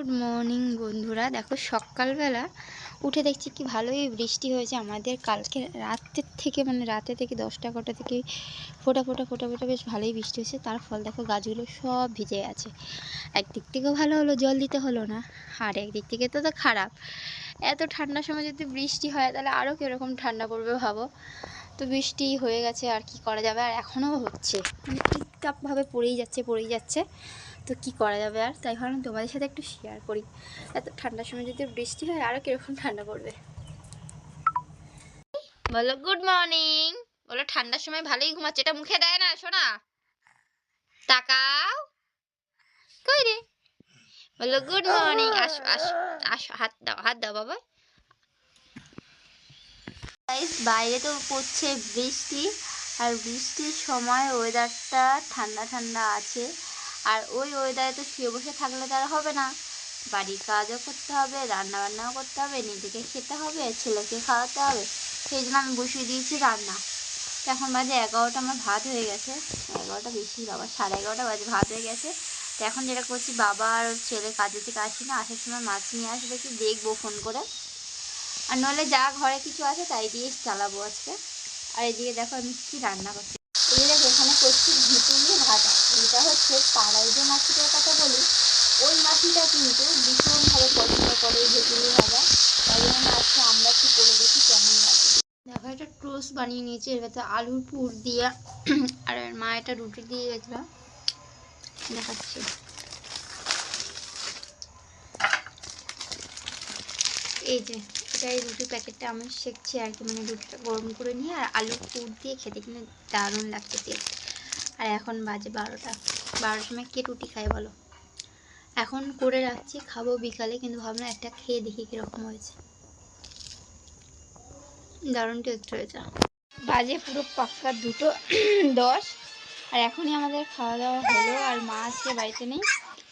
Good morning বন্ধুরা। দেখো সকালবেলা উঠে দেখছি কি ভালোই বৃষ্টি হয়েছে। আমাদের কালকে রাতের থেকে মানে রাতে থেকে দশটা কটা থেকে ফোটা ফোটা ফোটা ফোটা বেশ ভালোই বৃষ্টি হয়েছে। তার ফল দেখো গাছগুলো সব ভিজে আছে একদিক থেকেও ভালো হলো, জল দিতে হলো না। আর একদিক থেকে তো তো খারাপ। এত ঠান্ডার সময় যদি বৃষ্টি হয় তাহলে আরও কীরকম ঠান্ডা পড়বে ভাবো। তো বৃষ্টি হয়ে গেছে, আর কি করা যাবে? আর এখনও হচ্ছে। মানে টিপটাপভাবে পড়েই যাচ্ছে পড়েই যাচ্ছে। তো কি করা যাবে আর? তাই ভাবলাম তোমাদের সাথে একটু শেয়ার করি। এত ঠান্ডার সময় যদি বৃষ্টি হয় আরও কীরকম ঠান্ডা পড়বে? বলো গুড মর্নিং বলো ঠান্ডার সময় ভালোই ঘুমাচ্ছে। এটা মুখে দেয় না শোনা। তাকাও। কই রে? বলো গুড মর্নিং আসো আসো আসো হাত দাও হাত দাও বাবা। বাইরে তো পড়ছে বৃষ্টি। আর বৃষ্টির সময় ওয়েদারটা ঠান্ডা ঠান্ডা আছে। আর ওই ওয়েদারে তো শুয়ে বসে থাকলে তার হবে না। বাড়ির কাজও করতে হবে রান্না বান্নাও করতে হবে, নিজেকে খেতে হবে, ছেলেকে খাওয়াতে হবে। সেই জন্য আমি বসিয়ে দিয়েছি রান্না। এখন বাজে এগারোটা, আমার ভাত হয়ে গেছে। এগারোটা বেশি, বাবা সাড়ে এগারোটা বাজে, ভাত হয়ে গেছে। তো এখন যেটা করছি, বাবা আর ছেলে কাজের থেকে আসি না, আসার সময় মাছ নিয়ে আসবে কি দেখব ফোন করে। আর নইলে যা ঘরে কিছু আছে, তাই দিয়ে চালাবো আজকে। আর এদিকে দেখো আমি কি রান্না করছি। এই দেখো, এখানে করছি ঘুটুলি ভাজা। এটা হচ্ছে পাড়ায় যে মাছিটার কথা বলি। ওই মাছিটা কিন্তু ভীষণভাবে পছন্দ করে ঘুটুলি ভাজা। তাই জন্য আজকে আমরা একটু করে দেখি কেমন লাগে। দেখো একটা টোস্ট বানিয়ে নিয়েছি। এর ভেতরে আলুর পুর দিয়ে, আর মা এটা রুটি দিয়ে গেছিল। দেখাচ্ছি। এই যে এই রুটির প্যাকেটটা আমি শেখছি আর কি মানে রুটিটা গরম করে নিয়ে আর আলু পুর দিয়ে খেতে কিন্তু দারুণ লাগছে টেস্ট আর এখন বাজে বারোটা, বারোটার সময় কে রুটি খায় বলো? এখন করে রাখছি, খাব বিকালে, কিন্তু ভাবলাম একটা খেয়ে দেখি কীরকম হয়েছে। দারুণ টেস্ট হয়েছে। বাজে পুরো পাক্কা দুটো, দশ। আর এখনই আমাদের খাওয়া দাওয়া হলো, আর মা আজকে বাড়িতে নেই।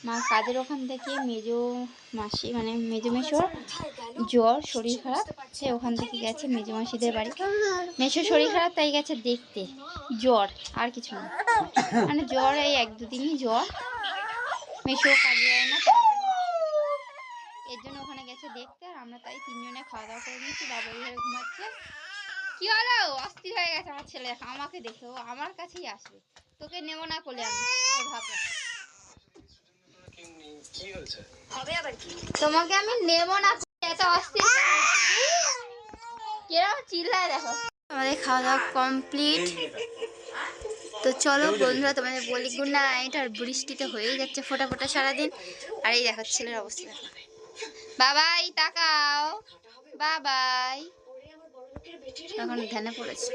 মা, কাজের ওখান থেকে মেজো মাসি মানে মেজো মেশোর জ্বর, শরীর খারাপ, সে ওখান থেকে গেছে মেজো মাসিদের বাড়ি। মেশোর শরীর খারাপ, তাই গেছে দেখতে। জ্বর, আর কিছু না। মানে জ্বর এই এক দুদিনই জ্বর। মেশো কাজে যায় না এর জন্য ওখানে গেছে দেখতে, আর আমরা তাই তিনজনে খাওয়া দাওয়া করে নিয়েছি, বাবা ঘরে ঘুমাচ্ছে। কি হলো? অস্থির হয়ে গেছে আমার ছেলে। আমাকে দেখে, ও আমার কাছেই আসবে। তোকে নেব না করলে আমি ও ভাবে তোমাকে আমি নেব না এত অস্থির। কিরম চিল্লায় দেখো। আমাদের খাওয়া দাওয়া কমপ্লিট। তো চলো বন্ধুরা তোমাদের বলি গুড নাইট আর বৃষ্টিতে হয়েই যাচ্ছে ফোটা ফোটা সারাদিন। আর এই দেখো ছেলের অবস্থা দেখো। বাবাই তাকাও। বাবাই। এখন ধ্যানে পড়েছে।